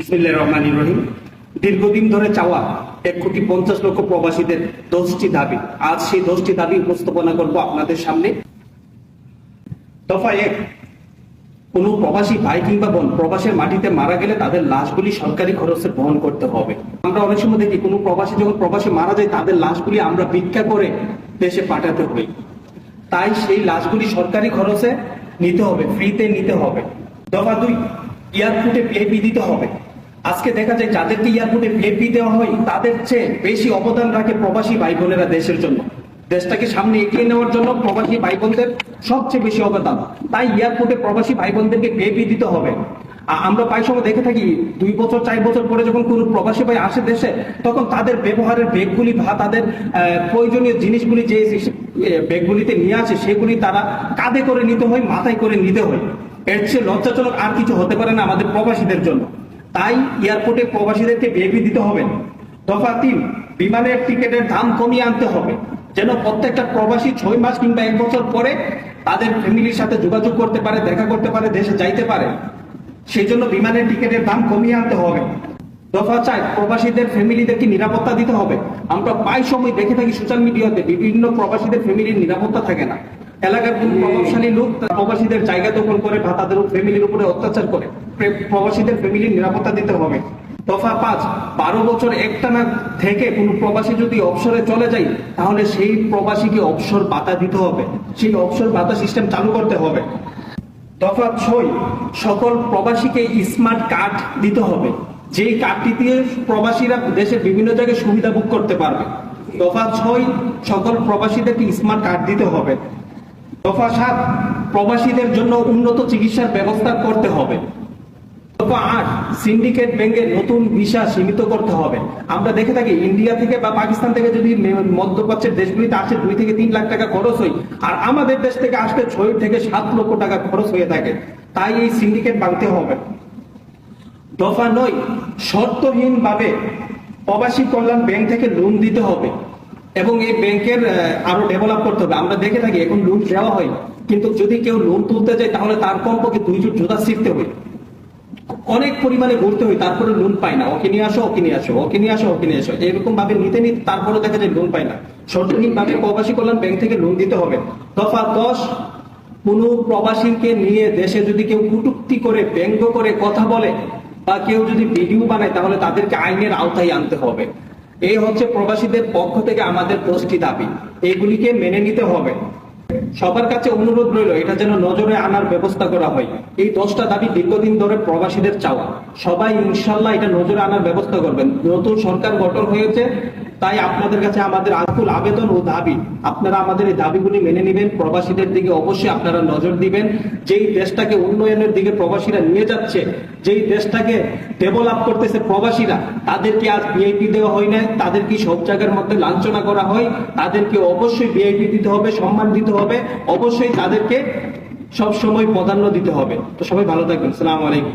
বিসমিল্লাহির রহমানির রহিম। দীর্ঘদিন ধরে চাওয়া এক কোটি পঞ্চাশ লক্ষ প্রবাসীদের দশটি দাবি। আজ সেই দশটি দাবি উপস্থাপনা করব আপনাদের সামনে। দফা এক, কোন প্রবাসী ভাই কিংবা বোন প্রবাসের মাটিতে মারা গেলে তাদের লাশগুলি সরকারি খরচে বহন করতে হবে। আমরা অনেক সময় দেখি কোনো প্রবাসী যখন প্রবাসে মারা যায়, তাদের লাশগুলি আমরা ভিক্ষা করে দেশে পাঠাতে হই তাই সেই লাশগুলি সরকারি খরচে নিতে হবে, ফ্রিতে নিতে হবে। দফা দুই, এয়ারপোর্টে ভিআইপি দিতে হবে। আজকে দেখা যায় যাদেরকে এয়ারপোর্টে ভিআইপি দেওয়া হয় তাদের চেয়ে বেশি অবদান রাখে প্রবাসী ভাই বোনেরা দেশের জন্য। দেশটাকে সামনে এগিয়ে নেওয়ার জন্য প্রবাসী ভাই বোনদের সবচেয়ে বেশি অবদান। তাই এয়ারপোর্টে প্রবাসী ভাই বোনদেরকে ভিআইপি দিতে হবে। আমরা প্রায় সময় দেখে থাকি দুই বছর চার বছর পরে যখন কোনো প্রবাসী ভাই আসে দেশে তখন তাদের ব্যবহারের ব্যাগগুলি বা তাদের প্রয়োজনীয় জিনিসগুলি যে এ, ব্যাগগুলিতে নিয়ে আসে সেগুলি তারা কাঁধে করে নিতে হয় মাথায় করে নিতে হয়। এর চেয়ে লজ্জাজনক আর কিছু হতে পারে না আমাদের প্রবাসীদের জন্য। তাই এয়ারপোর্টে প্রবাসীদেরকে ভিআইপি দিতে হবে। দফা তিন, বিমানের টিকিটের দাম কমিয়ে আনতে হবে, যেন প্রত্যেকটা প্রবাসী ছয় মাস কিংবা এক বছর পরে তাদের ফ্যামিলির সাথে যোগাযোগ করতে পারে, দেখা করতে পারে, দেশে যাইতে পারে। সেই জন্য বিমানের টিকিটের দাম কমিয়ে আনতে হবে। দফা চাই প্রবাসীদের ফ্যামিলিদেরকে নিরাপত্তা দিতে হবে। আমরা প্রায় সময় দেখে থাকি সোশ্যাল মিডিয়াতে বিভিন্ন প্রবাসীদের ফ্যামিলির নিরাপত্তা থাকে না। এলাকার কোন প্রভাবশালী লোক প্রবাসীদের জায়গা দখল করে বা তাদের ফ্যামিলির উপরে অত্যাচার করে। প্রবাসীদের ফ্যামিলির নিরাপত্তা দিতে হবে। দফা পাঁচ, বারো বছর একটানা থেকে কোনো প্রবাসী যদি অবসরে চলে যায়, তাহলে সেই প্রবাসীকে অবসর ভাতা দিতে হবে। সেই অবসর ভাতা সিস্টেম চালু করতে হবে। দফা ছয়, সকল প্রবাসীকে স্মার্ট কার্ড দিতে হবে। যেই কার্ডটি দিয়ে প্রবাসীরা দেশের বিভিন্ন জায়গায় সুবিধা ভোগ করতে পারবে। দফা ছয়, সকল প্রবাসীদেরকে স্মার্ট কার্ড দিতে হবে। দফা সাত, প্রবাসীদের জন্য উন্নত চিকিৎসার ব্যবস্থা করতে হবে। দফা আট, সিন্ডিকেট ব্যাংকে নতুন ভিসা সীমিত করতে হবে। আমরা দেখে থাকি ইন্ডিয়া থেকে বা পাকিস্তান থেকে যদি মধ্যপ্রাচ্যের দেশগুলিতে আসে দুই থেকে তিন লাখ টাকা খরচ হয়, আর আমাদের দেশ থেকে আসতে ছয় থেকে সাত লক্ষ টাকা খরচ হয়ে থাকে, তাই এই সিন্ডিকেট ভাঙতে হবে। দফা নয় শর্তহীন ভাবে প্রবাসী কল্যাণ ব্যাংক থেকে লোন দিতে হবে। এবং এই ব্যাংকের আরও ডেভেলপ করতে হবে। আমরা দেখে থাকি, এখন লোন দেওয়া হয়, কিন্তু যদি কেউ লোন তুলতে যায় তাহলে তার কমপক্ষে দুই জোট জোতা শিখতে হবে। অনেক পরিমাণে ঘুরতে হয়, তারপরে লোন পায় না। ওকে নিয়ে আসো, ওকে নিয়ে আসো, ওকে নিয়ে আসো, ওকে নিয়ে আসো। এরকম ভাবে নিতে নিতে তারপরে দেখা যায় লোন পায় না। শর্তহীন ভাবে প্রবাসী কল্যাণ ব্যাংক থেকে লোন দিতে হবে। দফা দশ, কোন প্রবাসীকে নিয়ে দেশে যদি কেউ কুটুক্তি করে, ব্যঙ্গ করে কথা বলে, বা কেউ যদি ভিডিও বানায়, তাহলে তাদেরকে আইনের আওতায় আনতে হবে। এই হচ্ছে প্রবাসীদের পক্ষ থেকে আমাদের দশটি দাবি। এগুলিকে মেনে নিতে হবে। সবার কাছে অনুরোধ রইল, এটা যেন নজরে আনার ব্যবস্থা করা হয়। এই দশটা দাবি দীর্ঘদিন ধরে প্রবাসীদের চাওয়া। সবাই ইনশাল্লাহ এটা নজরে আনার ব্যবস্থা করবেন। নতুন সরকার গঠন হয়েছে তাই আপনাদের কাছে আমাদের আকুল আবেদন ও দাবি। আপনারা আমাদের এই দাবিগুলি মেনে নেবেন, প্রবাসীদের দিকে অবশ্যই আপনারা নজর দিবেন। যেই দেশটাকে উন্নয়নের দিকে প্রবাসীরা নিয়ে যাচ্ছে, যেই দেশটাকে ডেভেলপ করতেছে প্রবাসীরা, তাদেরকে আজ ভিআইপি দেওয়া হয় না তাদেরকে সব জায়গার মধ্যে লাঞ্ছনা করা হয়। তাদেরকে অবশ্যই ভিআইপি দিতে হবে, সম্মান দিতে হবে। অবশ্যই তাদেরকে সব সময় প্রাধান্য দিতে হবে। তো সবাই ভালো থাকবেন। সালাম আলাইকুম।